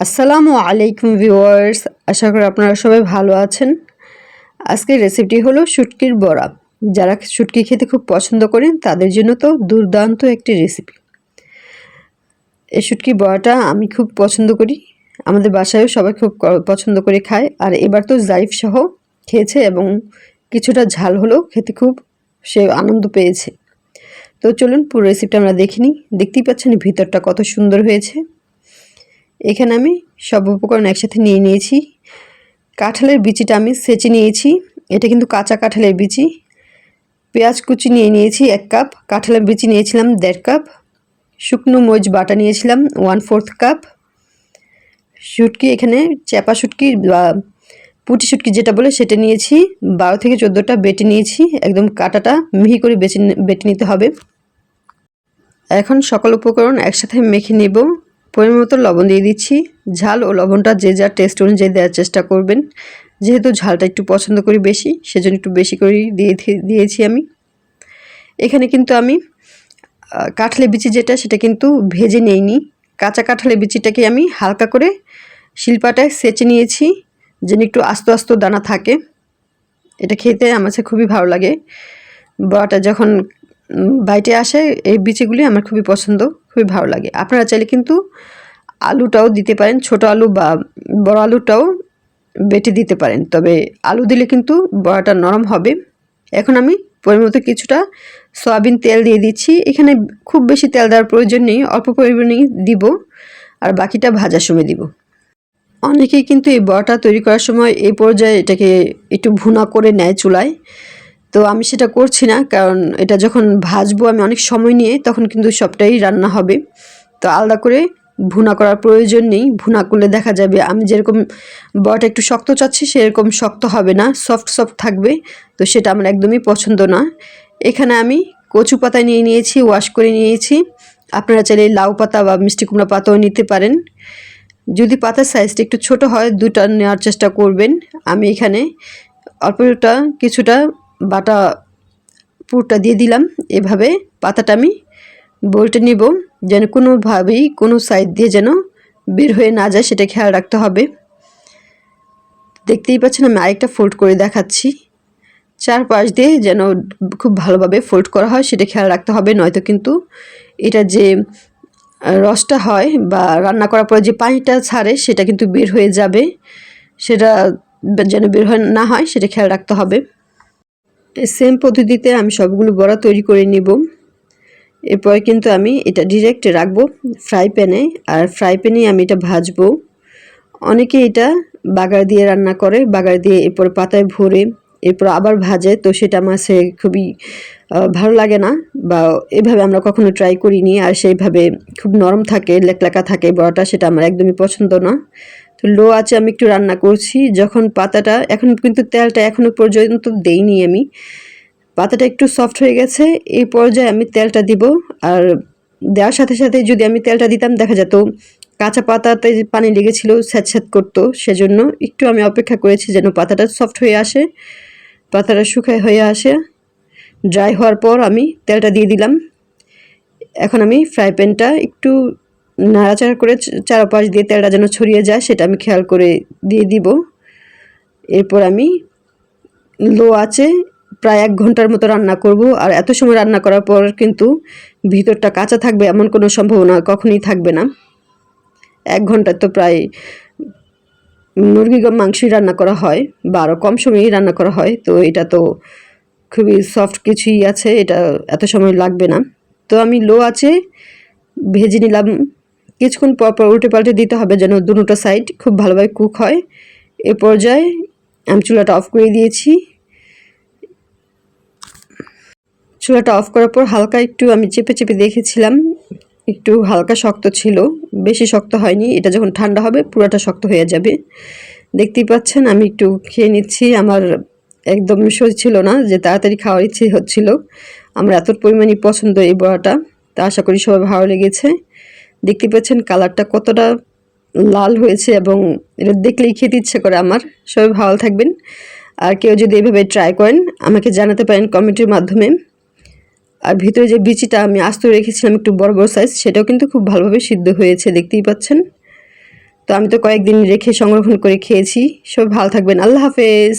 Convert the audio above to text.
আসসালামু আলাইকুম ভিউয়ার্স, আশা করি আপনারা সবাই ভালো আছেন। আজকের রেসিপিটি হলো শুটকির বড়া। যারা শুটকি খেতে খুব পছন্দ করেন, তাদের জন্য তো দুর্দান্ত একটি রেসিপি এই শুটকি বড়াটা আমি খুব পছন্দ করি। আমাদের বাসায়ও সবাই খুব পছন্দ করে খায়। আর এবার তো জাইফ সহ খেয়েছে এবং কিছুটা ঝাল হলেও খেতে খুব সে আনন্দ পেয়েছে। তো চলুন পুরো রেসিপিটা আমরা দেখিনি দেখতেই পাচ্ছেন ভিতরটা কত সুন্দর হয়েছে। এখানে আমি সব উপকরণ একসাথে নিয়ে নিয়েছি। কাঁঠালের বিচিটা আমি সেচে নিয়েছি। এটা কিন্তু কাঁচা কাঁঠালের বিচি। পেঁয়াজ কুচি নিয়ে নিয়েছি এক কাপ। কাঁঠালের বিচি নিয়েছিলাম দেড় কাপ। শুকনো মরিচ বাটা নিয়েছিলাম ওয়ান ফোর্থ কাপ। শুটকি এখানে চ্যাপা শুটকি বা পুটি শুটকি যেটা বলে সেটা নিয়েছি। বারো থেকে চোদ্দোটা বেটে নিয়েছি। একদম কাটাটা মিহি করে বেছে বেটে নিতে হবে। এখন সকল উপকরণ একসাথে মেখে নেব। পরিমাণ মতো লবণ দিয়ে দিচ্ছি। ঝাল ও লবণটা যে যার টেস্ট অনুযায়ী দেওয়ার চেষ্টা করবেন। যেহেতু ঝালটা একটু পছন্দ করি বেশি সেজন্য একটু বেশি করেই দিয়ে দিয়েছি আমি। এখানে কিন্তু আমি আহ, কাঁঠালের বিচি যেটা সেটা কিন্তু ভেজে নেইনি। কাঁচা কাঁঠালের বিচিটাকে আমি হালকা করে শিল্পাটায় সেচে নিয়েছি যেন একটু আস্ত আস্ত দানা থাকে। এটা খেতে আমার খুবই ভালো লাগে। বড়াটা যখন বাইটে আসে এই বিচিগুলি আমার খুবই পছন্দ। খুবই ভালো লাগে। আপনারা চাইলে কিন্তু আলুটাও দিতে পারেন, ছোট আলু বা বড় আলুটাও বেটে দিতে পারেন। তবে আলু দিলে কিন্তু বড়াটা নরম হবে। এখন আমি পরিমতো কিছুটা সয়াবিন তেল দিয়ে দিচ্ছি। এখানে খুব বেশি তেল দেওয়ার প্রয়োজন নেই, অল্প পরিমাণেই দিব আর বাকিটা ভাজার সময় দিব। অনেকেই কিন্তু এই বড়াটা তৈরি করার সময় এই পর্যায়ে এটাকে একটু ভুনা করে নেয় চুলায়। তো আমি সেটা করছি না, কারণ এটা যখন ভাজবো আমি অনেক সময় নিয়ে, তখন কিন্তু সবটাই রান্না হবে। তো আলাদা করে ভুনা করার প্রয়োজন নেই, ভুনা করলে দেখা যাবে আমি যেরকম বড়াটা একটু শক্ত চাচ্ছি, সেরকম শক্ত হবে না, সফট সফট থাকবে, তো সেটা আমার একদমই পছন্দ না। এখানে আমি কচু পাতা নিয়ে নিয়েছি, ওয়াশ করে নিয়েছি। আপনারা চাইলে লাউ পাতা বা মিষ্টি কুমড়া পাতাও নিতে পারেন। যদি পাতার সাইজটা একটু ছোট হয়, দুটা নেওয়ার চেষ্টা করবেন। আমি এখানে অল্পটা কিছুটা বাটা পুরটা দিয়ে দিলাম। এভাবে পাতাটা আমি বলটে নিব, যেন কোনোভাবেই কোনো সাইড দিয়ে যেন বের হয়ে না যায় সেটা খেয়াল রাখতে হবে। দেখতেই পাচ্ছেন, আমি আরেকটা ফোল্ড করে দেখাচ্ছি। চার চারপাশ দিয়ে যেন খুব ভালোভাবে ফোল্ড করা হয়, সেটা খেয়াল রাখতে হবে। নয়তো কিন্তু এটা যে রসটা হয় বা রান্না করার পরে যে পানিটা ছাড়ে, সেটা কিন্তু বের হয়ে যাবে। সেটা যেন বের হয় না হয়, সেটা খেয়াল রাখতে হবে। সেম পদ্ধতিতে আমি সবগুলো বড়া তৈরি করে নিব। এরপরে কিন্তু আমি এটা ডিরেক্ট রাখব ফ্রাই প্যানে আর ফ্রাই প্যানেই আমি এটা ভাজবো। অনেকে এটা বাগার দিয়ে রান্না করে, বাগার দিয়ে এরপর পাতায় ভরে এরপর আবার ভাজে, তো সেটা কাছে খুবই ভালো লাগে না বা এভাবে আমরা কখনো ট্রাই করিনি, আর সেইভাবে খুব নরম থাকে, লেকলাকা থাকে বড়াটা, সেটা আমার একদমই পছন্দ না। তো লো আছে আমি একটু রান্না করছি। যখন পাতাটা, এখন কিন্তু তেলটা এখনও পর্যন্ত দেইনি আমি। পাতাটা একটু সফট হয়ে গেছে, এই পর্যায়ে আমি তেলটা দিব। আর দেওয়ার সাথে সাথে যদি আমি তেলটা দিতাম, দেখা যেত কাঁচা পাতাতে পানি লেগেছিল, স্যাঁত করতো, সেজন্য একটু আমি অপেক্ষা করেছি যেন পাতাটা সফট হয়ে আসে, পাতাটা শুকায় হয়ে আসে। ড্রাই হওয়ার পর আমি তেলটা দিয়ে দিলাম। এখন আমি ফ্রাই প্যানটা একটু নাড়াচাড়া করে চারপাশ দিয়ে তেলটা যেন ছড়িয়ে যায়, সেটা আমি খেয়াল করে দিয়ে দিব। এরপর আমি লো আছে প্রায় এক ঘণ্টার মতো রান্না করব। আর এত সময় রান্না করার পর কিন্তু ভিতরটা কাঁচা থাকবে এমন কোনো সম্ভাবনা কখনই থাকবে না। এক ঘণ্টা তো প্রায় মুরগি মাংসই রান্না করা হয় বা আরও কম সময়ই রান্না করা হয়। তো এটা তো খুবই সফট কিছুই আছে, এটা এত সময় লাগবে না। তো আমি লো আছে ভেজে নিলাম কিছুক্ষণ পর পর উল্টে পাল্টে দিতে হবে যেন দুটো সাইড খুব ভালোভাবে কুক হয়। এ পর্যায়ে আমি চুলাটা অফ করে দিয়েছি। চুলাটা অফ করার পর হালকা একটু আমি চেপে চেপে দেখেছিলাম, একটু হালকা শক্ত ছিল, বেশি শক্ত হয়নি, এটা যখন ঠান্ডা হবে পুরোটা শক্ত হয়ে যাবে। দেখতেই পাচ্ছেন, আমি একটু খেয়ে নিচ্ছি, আমার একদম সহ্য ছিল না যে তাড়াতাড়ি খাওয়ার ইচ্ছে হচ্ছিল। আমার এত পরিমাণই পছন্দ এই বড়াটা, তা আশা করি সবাই ভালো লেগেছে। দেখতে পাচ্ছেন কালারটা কতটা লাল হয়েছে এবং এটা দেখলেই খেতে ইচ্ছে করে আমার। সবাই ভালো থাকবেন। আর কেউ যদি এভাবে ট্রাই করেন, আমাকে জানাতে পারেন কমেন্টের মাধ্যমে। আর ভিতরে যে বিচিটা আমি আস্ত রেখেছিলাম একটু বড় বড় সাইজ সেটাও কিন্তু খুব ভালোভাবে সিদ্ধ হয়েছে, দেখতেই পাচ্ছেন। তো আমি তো কয়েকদিন রেখে সংরক্ষণ করে খেয়েছি। সবাই ভালো থাকবেন। আল্লাহ হাফেজ।